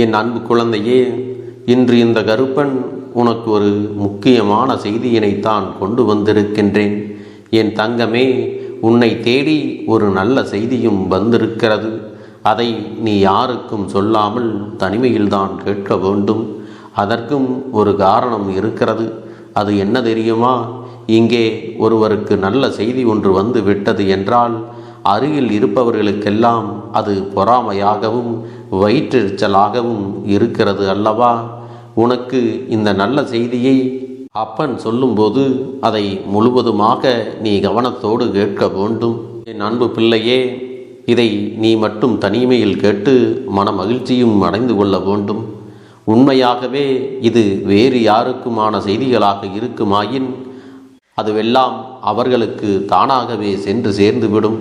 என் அன்பு குழந்தையே இன்று இந்த கருப்பன் உனக்கு ஒரு முக்கியமான செய்தியினைத்தான் கொண்டு வந்திருக்கின்றேன். என் தங்கமே உன்னை தேடி ஒரு நல்ல செய்தியும் வந்திருக்கிறது. அதை நீ யாருக்கும் சொல்லாமல் தனிமையில்தான் கேட்க வேண்டும். அதற்கும் ஒரு காரணம் இருக்கிறது. அது என்ன தெரியுமா? இங்கே ஒருவருக்கு நல்ல செய்தி ஒன்று வந்து விட்டது என்றால் அருகில் இருப்பவர்களுக்கெல்லாம் அது பொறாமையாகவும் வயிற்றெரிச்சலாகவும் இருக்கிறது அல்லவா? உனக்கு இந்த நல்ல செய்தியை அப்பன் சொல்லும்போது அதை முழுவதுமாக நீ கவனத்தோடு கேட்க வேண்டும். என் அன்பு பிள்ளையே இதை நீ மட்டும் தனிமையில் கேட்டு மன மகிழ்ச்சியும் அடைந்து கொள்ள வேண்டும். உண்மையாகவே இது வேறு யாருக்குமான செய்திகளாக இருக்குமாயின் அதுவெல்லாம் அவர்களுக்கு தானாகவே சென்று சேர்ந்துவிடும்.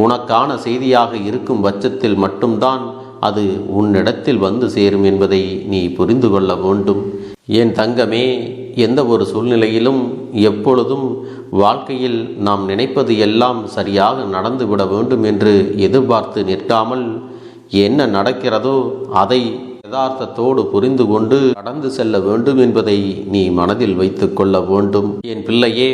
உனக்கான செய்தியாக இருக்கும் பட்சத்தில் மட்டும்தான் அது உன்னிடத்தில் வந்து சேரும் என்பதை நீ புரிந்து கொள்ள வேண்டும். என் தங்கமே எந்த ஒரு சூழ்நிலையிலும் எப்பொழுதும் வாழ்க்கையில் நாம் நினைப்பது எல்லாம் சரியாக நடந்துவிட வேண்டும் என்று எதிர்பார்த்து நிற்காமல் என்ன நடக்கிறதோ அதை யதார்த்தத்தோடு புரிந்து கொண்டு கடந்து செல்ல வேண்டும் என்பதை நீ மனதில் வைத்துக்கொள்ள வேண்டும். என் பிள்ளையே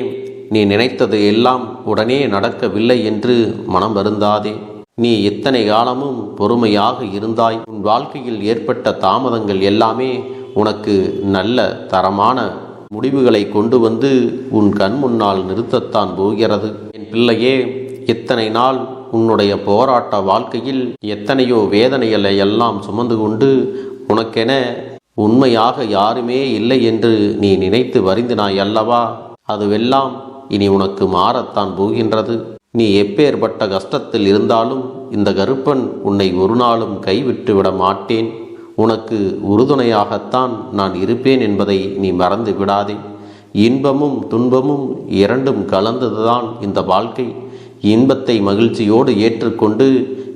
நீ நினைத்தது எல்லாம் உடனே நடக்கவில்லை என்று மனம் வருந்தாதே. நீ எத்தனை காலமும் பொறுமையாக இருந்தாய். உன் வாழ்க்கையில் ஏற்பட்ட தாமதங்கள் எல்லாமே உனக்கு நல்ல தரமான முடிவுகளை கொண்டு வந்து உன் கண் முன்னால் நிறுத்தத்தான் போகிறது. என் பிள்ளையே எத்தனை நாள் உன்னுடைய போராட்ட வாழ்க்கையில் எத்தனையோ வேதனைகளை எல்லாம் சுமந்து கொண்டு உனக்கென உண்மையாக யாருமே இல்லை என்று நீ நினைத்து வருந்தினாய் அல்லவா? அதுவெல்லாம் இனி உனக்கு மாறத்தான் போகின்றது. நீ எப்பேற்பட்ட கஷ்டத்தில் இருந்தாலும் இந்த கருப்பன் உன்னை ஒரு நாளும் கைவிட்டு விட மாட்டேன். உனக்கு உறுதுணையாகத்தான் நான் இருப்பேன் என்பதை நீ மறந்து விடாதே. இன்பமும் துன்பமும் இரண்டும் கலந்ததுதான் இந்த வாழ்க்கை. இன்பத்தை மகிழ்ச்சியோடு ஏற்றுக்கொண்டு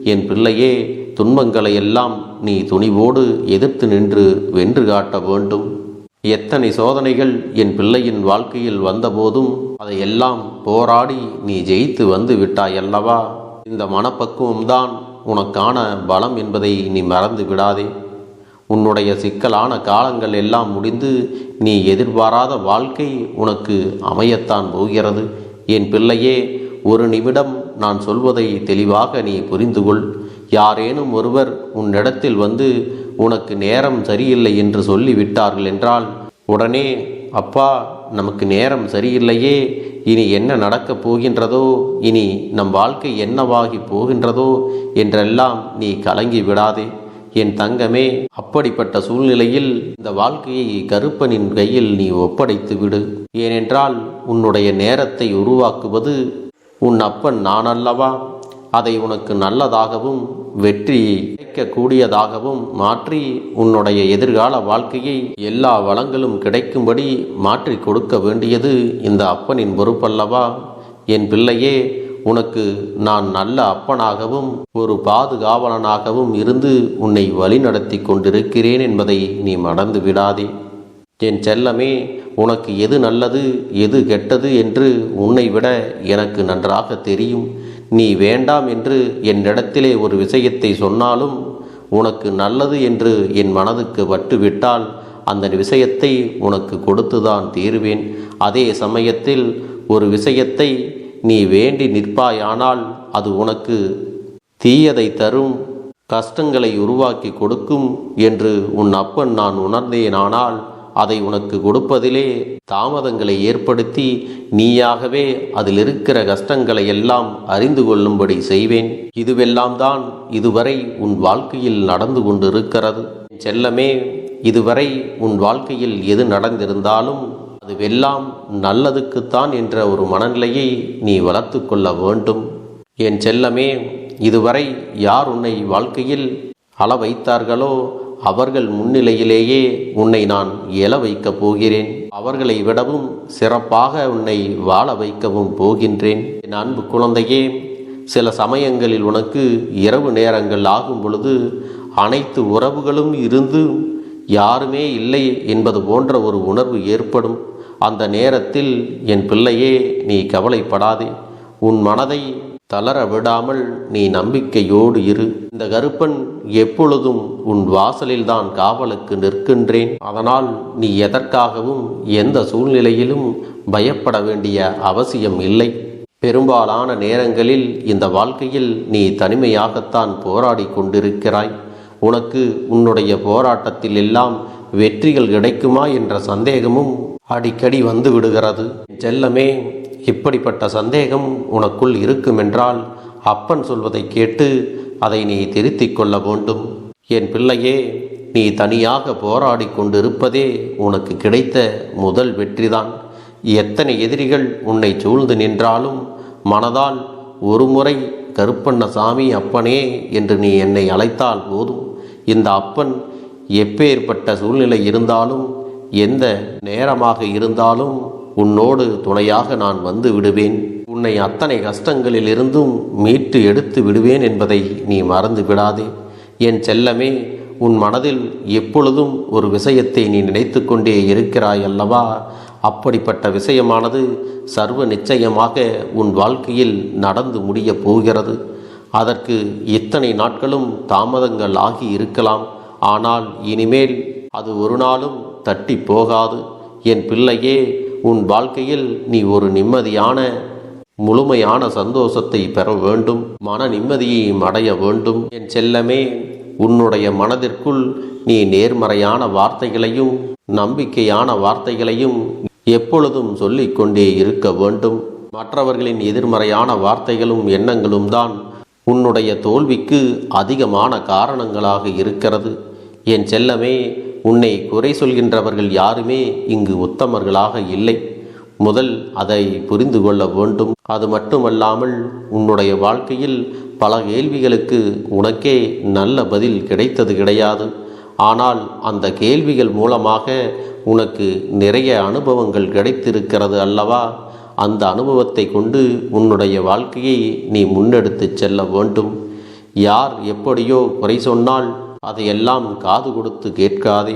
என் பிள்ளையே துன்பங்களை எல்லாம் நீ துணிவோடு எதிர்த்து நின்று வென்று காட்ட வேண்டும். எத்தனை சோதனைகள் என் பிள்ளையின் வாழ்க்கையில் வந்தபோதும் அதையெல்லாம் போராடி நீ ஜெயித்து வந்து விட்டாய் அல்லவா இந்த மனப்பக்குவம்தான் உனக்கான பலம் என்பதை நீ மறந்து விடாதே. உன்னுடைய சிக்கலான காலங்கள் எல்லாம் முடிந்து நீ எதிர்பாராத வாழ்க்கை உனக்கு அமையத்தான் போகிறது. என் பிள்ளையே ஒரு நிமிடம் நான் சொல்வதை தெளிவாக நீ புரிந்து கொள் யாரேனும் ஒருவர் உன்னிடத்தில் வந்து உனக்கு நேரம் சரியில்லை என்று சொல்லிவிட்டார்கள் என்றால் உடனே அப்பா நமக்கு நேரம் சரியில்லையே இனி என்ன நடக்கப் போகின்றதோ இனி நம் வாழ்க்கை என்னவாகி போகின்றதோ என்றெல்லாம் நீ கலங்கி விடாதே. என் தங்கமே அப்படிப்பட்ட சூழ்நிலையில் இந்த வாழ்க்கையை கருப்பனின் கையில் நீ ஒப்படைத்து விடு. ஏனென்றால் உன்னுடைய நேரத்தை உருவாக்குவது உன் அப்பன் நான் அல்லவா அதை உனக்கு நல்லதாகவும் வெற்றி கிடைக்கக்கூடியதாகவும் மாற்றி உன்னுடைய எதிர்கால வாழ்க்கையை எல்லா வளங்களும் கிடைக்கும்படி மாற்றி கொடுக்க வேண்டியது இந்த அப்பனின் பொறுப்பல்லவா? என் பிள்ளையே உனக்கு நான் நல்ல அப்பனாகவும் ஒரு பாதுகாவலனாகவும் இருந்து உன்னை வழிநடத்தி கொண்டிருக்கிறேன் என்பதை நீ மறந்து விடாதே. என் செல்லமே உனக்கு எது நல்லது எது கெட்டது என்று உன்னை விட எனக்கு நன்றாக தெரியும். நீ வேண்டாம் என்று என்னிடத்திலே ஒரு விஷயத்தை சொன்னாலும் உனக்கு நல்லது என்று என் மனதுக்கு பட்டுவிட்டால் அந்த விஷயத்தை உனக்கு கொடுத்துதான் தீருவேன். அதே சமயத்தில் ஒரு விஷயத்தை நீ வேண்டி நிற்பாயானால் அது உனக்கு தீயதை தரும் கஷ்டங்களை உருவாக்கி கொடுக்கும் என்று உன் அப்பன் நான் உணர்ந்தேனானால் அதை உனக்கு கொடுப்பதிலே தாமதங்களை ஏற்படுத்தி நீயாகவே அதில் இருக்கிற கஷ்டங்களை எல்லாம் அறிந்து கொள்ளும்படி செய்வேன். இதுவெல்லாம் தான் இதுவரை உன் வாழ்க்கையில் நடந்து கொண்டிருக்கிறது. செல்லமே இதுவரை உன் வாழ்க்கையில் எது நடந்திருந்தாலும் அதுவெல்லாம் நல்லதுக்குத்தான் என்ற ஒரு மனநிலையை நீ வளர்த்து கொள்ள வேண்டும். என் செல்லமே இதுவரை யார் உன்னை வாழ்க்கையில் அள வைத்தார்களோ அவர்கள் முன்னிலையிலேயே உன்னை நான் எழ வைக்கப் போகிறேன். அவர்களை விடவும் சிறப்பாக உன்னை வாழ வைக்கவும் போகின்றேன். என் அன்பு குழந்தையே சில சமயங்களில் உனக்கு இரவு நேரங்கள் ஆகும் பொழுது அனைத்து உறவுகளும் இருந்து யாருமே இல்லை என்பது போன்ற ஒரு உணர்வு ஏற்படும். அந்த நேரத்தில் என் பிள்ளையே நீ கவலைப்படாதே. உன் மனதை தளர விடாமல் நீ நம்பிக்கையோடு இரு. இந்த கருப்பன் எப்பொழுதும் உன் வாசலில்தான் காவலுக்கு நிற்கின்றேன். அதனால் நீ எதற்காகவும் எந்த சூழ்நிலையிலும் பயப்பட வேண்டிய அவசியம் இல்லை. பெரும்பாலான நேரங்களில் இந்த வாழ்க்கையில் நீ தனிமையாகத்தான் போராடி கொண்டிருக்கிறாய். உனக்கு உன்னுடைய போராட்டத்தில் எல்லாம் வெற்றிகள் கிடைக்குமா என்ற சந்தேகமும் அடிக்கடி வந்து விடுகிறது. செல்லமே இப்படிப்பட்ட சந்தேகம் உனக்குள் இருக்குமென்றால் அப்பன் சொல்வதை கேட்டு அதை நீ திருத்திக் கொள்ள வேண்டும். என் பிள்ளையே நீ தனியாக போராடி கொண்டிருப்பதே உனக்கு கிடைத்த முதல் வெற்றிதான். எத்தனை எதிரிகள் உன்னை சூழ்ந்து நின்றாலும் மனதால் ஒருமுறை கருப்பண்ணசாமி அப்பனே என்று நீ என்னை அழைத்தால் போதும். இந்த அப்பன் எப்பேற்பட்ட சூழ்நிலை இருந்தாலும் எந்த நேரமாக இருந்தாலும் உன்னோடு துணையாக நான் வந்து விடுவேன். உன்னை அத்தனை கஷ்டங்களில் இருந்தும் மீட்டு எடுத்து விடுவேன் என்பதை நீ மறந்து விடாதே. என் செல்லமே உன் மனதில் எப்பொழுதும் ஒரு விஷயத்தை நீ நினைத்து கொண்டே இருக்கிறாய் அல்லவா? அப்படிப்பட்ட விஷயமானது சர்வ நிச்சயமாக உன் வாழ்க்கையில் நடந்து முடியப் போகிறது. அதற்கு இத்தனை நாட்களும் தாமதங்கள் ஆகி இருக்கலாம். ஆனால் இனிமேல் அது ஒரு நாளும் தட்டி போகாது. என் பிள்ளையே உன் வாழ்க்கையில் நீ ஒரு நிம்மதியான முழுமையான சந்தோஷத்தை பெற வேண்டும். மன நிம்மதியையும் அடைய வேண்டும். என் செல்லமே உன்னுடைய மனதிற்குள் நீ நேர்மறையான வார்த்தைகளையும் நம்பிக்கையான வார்த்தைகளையும் எப்பொழுதும் சொல்லிக்கொண்டே இருக்க வேண்டும். மற்றவர்களின் எதிர்மறையான வார்த்தைகளும் எண்ணங்களும் தான் உன்னுடைய தோல்விக்கு அதிகமான காரணங்களாக இருக்கிறது. என் செல்லமே உன்னை குறை சொல்கின்றவர்கள் யாருமே இங்கு உத்தமர்களாக இல்லை. முதல் அதை புரிந்து கொள்ள வேண்டும். அது மட்டுமல்லாமல் உன்னுடைய வாழ்க்கையில் பல கேள்விகளுக்கு உனக்கே நல்ல பதில் கிடைத்தது கிடையாது. ஆனால் அந்த கேள்விகள் மூலமாக உனக்கு நிறைய அனுபவங்கள் கிடைத்திருக்கிறது அல்லவா? அந்த அனுபவத்தை கொண்டு உன்னுடைய வாழ்க்கையை நீ முன்னெடுத்து செல்ல வேண்டும். யார் எப்படியோ குறை சொன்னால் அதையெல்லாம் காது கொடுத்து கேட்காதே.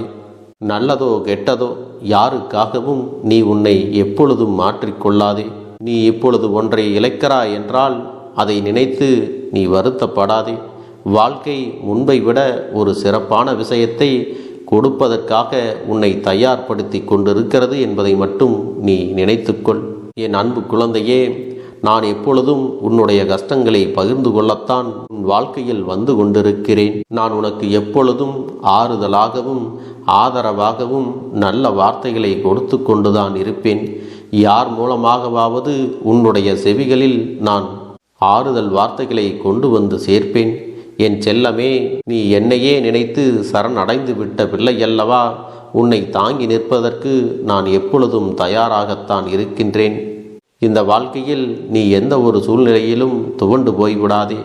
நல்லதோ கெட்டதோ யாருக்காகவும் நீ உன்னை எப்பொழுதும் மாற்றிக்கொள்ளாதே நீ இப்பொழுது ஒன்றை இழைக்கிறாய் என்றால் அதை நினைத்து நீ வருத்தப்படாதே. வாழ்க்கை முன்பை விட ஒரு சிறப்பான விஷயத்தை கொடுப்பதற்காக உன்னை தயார்படுத்தி கொண்டிருக்கிறது என்பதை மட்டும் நீ நினைத்துக்கொள் என் அன்பு குழந்தையே நான் எப்பொழுதும் உன்னுடைய கஷ்டங்களை பகிர்ந்து கொள்ளத்தான் உன் வாழ்க்கையில் வந்து கொண்டிருக்கிறேன். நான் உனக்கு எப்பொழுதும் ஆறுதலாகவும் ஆதரவாகவும் நல்ல வார்த்தைகளை கொடுத்து கொண்டுதான் இருப்பேன். யார் மூலமாகவாவது உன்னுடைய செவிகளில் நான் ஆறுதல் வார்த்தைகளை கொண்டு வந்து சேர்ப்பேன். என் செல்லமே நீ என்னையே நினைத்து சரணடைந்து விட்ட பிள்ளையல்லவா? உன்னை தாங்கி நிற்பதற்கு நான் எப்பொழுதும் தயாராகத்தான் இருக்கின்றேன். இந்த வாழ்க்கையில் நீ எந்த ஒரு சூழ்நிலையிலும் துவண்டு போய்விடாதே.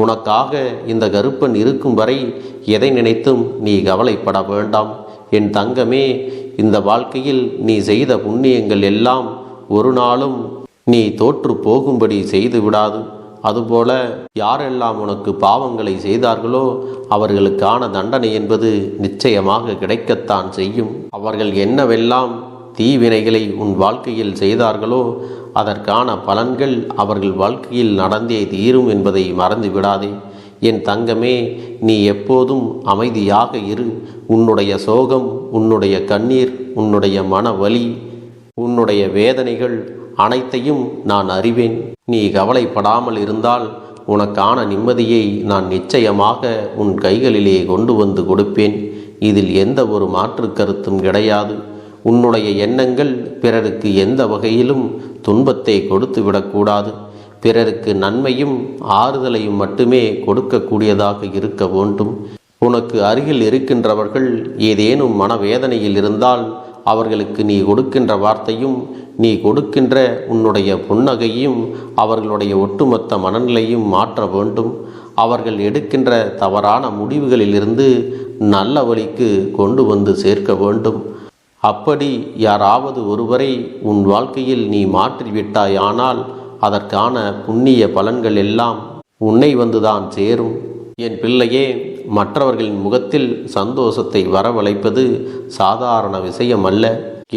உனக்காக இந்த கருப்பன் இருக்கும் வரை எதை நினைத்தும் நீ கவலைப்பட வேண்டாம். என் தங்கமே இந்த வாழ்க்கையில் நீ செய்த புண்ணியங்கள் எல்லாம் ஒரு நாளும் நீ தோற்று போகும்படி செய்து விடாது. அதுபோல யாரெல்லாம் உனக்கு பாவங்களை செய்தார்களோ அவர்களுக்கான தண்டனை என்பது நிச்சயமாக கிடைக்கத்தான் செய்யும். அவர்கள் என்னவெல்லாம் தீவினைகளை உன் வாழ்க்கையில் செய்தார்களோ அதற்கான பலன்கள் அவர்கள் வாழ்க்கையில் நடந்தே தீரும் என்பதை மறந்து விடாதே. என் தங்கமே நீ எப்போதும் அமைதியாக இரு. உன்னுடைய சோகம் உன்னுடைய கண்ணீர் உன்னுடைய மன வலி உன்னுடைய வேதனைகள் அனைத்தையும் நான் அறிவேன். நீ கவலைப்படாமல் இருந்தால் உனக்கான நிம்மதியை நான் நிச்சயமாக உன் கைகளிலே கொண்டு வந்து கொடுப்பேன். இதில் எந்த ஒரு மாற்று கருத்தும் கிடையாது. உன்னுடைய எண்ணங்கள் பிறருக்கு எந்த வகையிலும் துன்பத்தை கொடுத்து விடக்கூடாது. பிறருக்கு நன்மையும் ஆறுதலையும் மட்டுமே கொடுக்கக்கூடியதாக இருக்க வேண்டும். உனக்கு அருகில் இருக்கின்றவர்கள் ஏதேனும் மனவேதனையில் இருந்தால் அவர்களுக்கு நீ கொடுக்கின்ற வார்த்தையும் நீ கொடுக்கின்ற உன்னுடைய புன்னகையும் அவர்களுடைய ஒட்டுமொத்த மனநிலையும் மாற்ற வேண்டும். அவர்கள் எடுக்கின்ற தவறான முடிவுகளிலிருந்து நல்ல வழிக்கு கொண்டு வந்து சேர்க்க வேண்டும். அப்படி யாராவது ஒருவரை உன் வாழ்க்கையில் நீ மாற்றிவிட்டாயானால் அதற்கான புண்ணிய பலன்கள் எல்லாம் உன்னை வந்துதான் சேரும். என் பிள்ளையே மற்றவர்களின் முகத்தில் சந்தோஷத்தை வரவழைப்பது சாதாரண விஷயம் அல்ல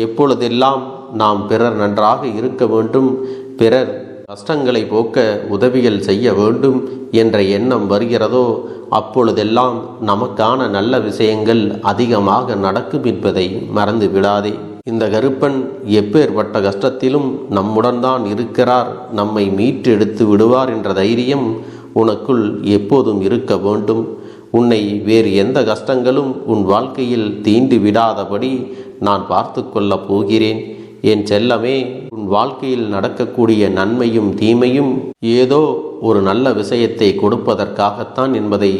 எப்பொழுதெல்லாம் நாம் பிறர் நன்றாக இருக்க வேண்டும் பிறர் கஷ்டங்களை போக்க உதவிகள் செய்ய வேண்டும் என்ற எண்ணம் வருகிறதோ அப்பொழுதெல்லாம் நமக்கான நல்ல விஷயங்கள் அதிகமாக நடக்கும் என்பதை மறந்து விடாதே. இந்த கருப்பன் எப்பேற்பட்ட கஷ்டத்திலும் நம்முடன் தான் இருக்கிறார். நம்மை மீட்டு எடுத்து விடுவார் என்ற தைரியம் உனக்குள் எப்போதும் இருக்க வேண்டும். உன்னை வேறு எந்த கஷ்டங்களும் உன் வாழ்க்கையில் தீண்டு விடாதபடி நான் பார்த்து கொள்ளப் போகிறேன். என் செல்லமே உன் வாழ்க்கையில் நடக்கக்கூடிய நன்மையும் தீமையும் ஏதோ ஒரு நல்ல விஷயத்தை கொடுப்பதற்காகத்தான் என்பதை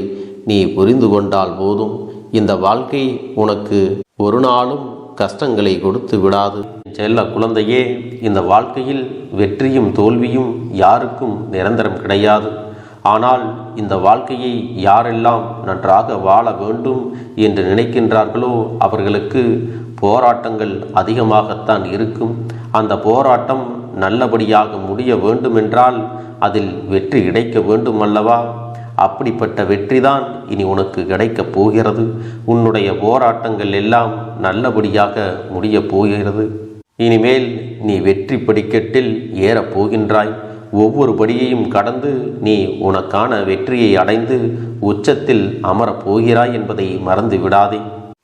நீ புரிந்து கொண்டால் போதும். இந்த வாழ்க்கை உனக்கு ஒரு நாளும் கஷ்டங்களை கொடுத்து விடாது. செல்ல குழந்தையே இந்த வாழ்க்கையில் வெற்றியும் தோல்வியும் யாருக்கும் நிரந்தரம் கிடையாது. ஆனால் இந்த வாழ்க்கையை யாரெல்லாம் நன்றாக வாழ வேண்டும் என்று நினைக்கின்றார்களோ அவர்களுக்கு போராட்டங்கள் அதிகமாகத்தான் இருக்கும். அந்த போராட்டம் நல்லபடியாக முடிய வேண்டுமென்றால் அதில் வெற்றி கிடைக்க வேண்டும் அல்லவா அப்படிப்பட்ட வெற்றிதான் இனி உனக்கு கிடைக்கப் போகிறது. உன்னுடைய போராட்டங்கள் எல்லாம் நல்லபடியாக முடியப் போகிறது. இனிமேல் நீ வெற்றி படிக்கட்டில் ஏறப் போகின்றாய். ஒவ்வொரு படியையும் கடந்து நீ உனக்கான வெற்றியை அடைந்து உச்சத்தில் அமரப் போகிறாய் என்பதை மறந்து விடாதே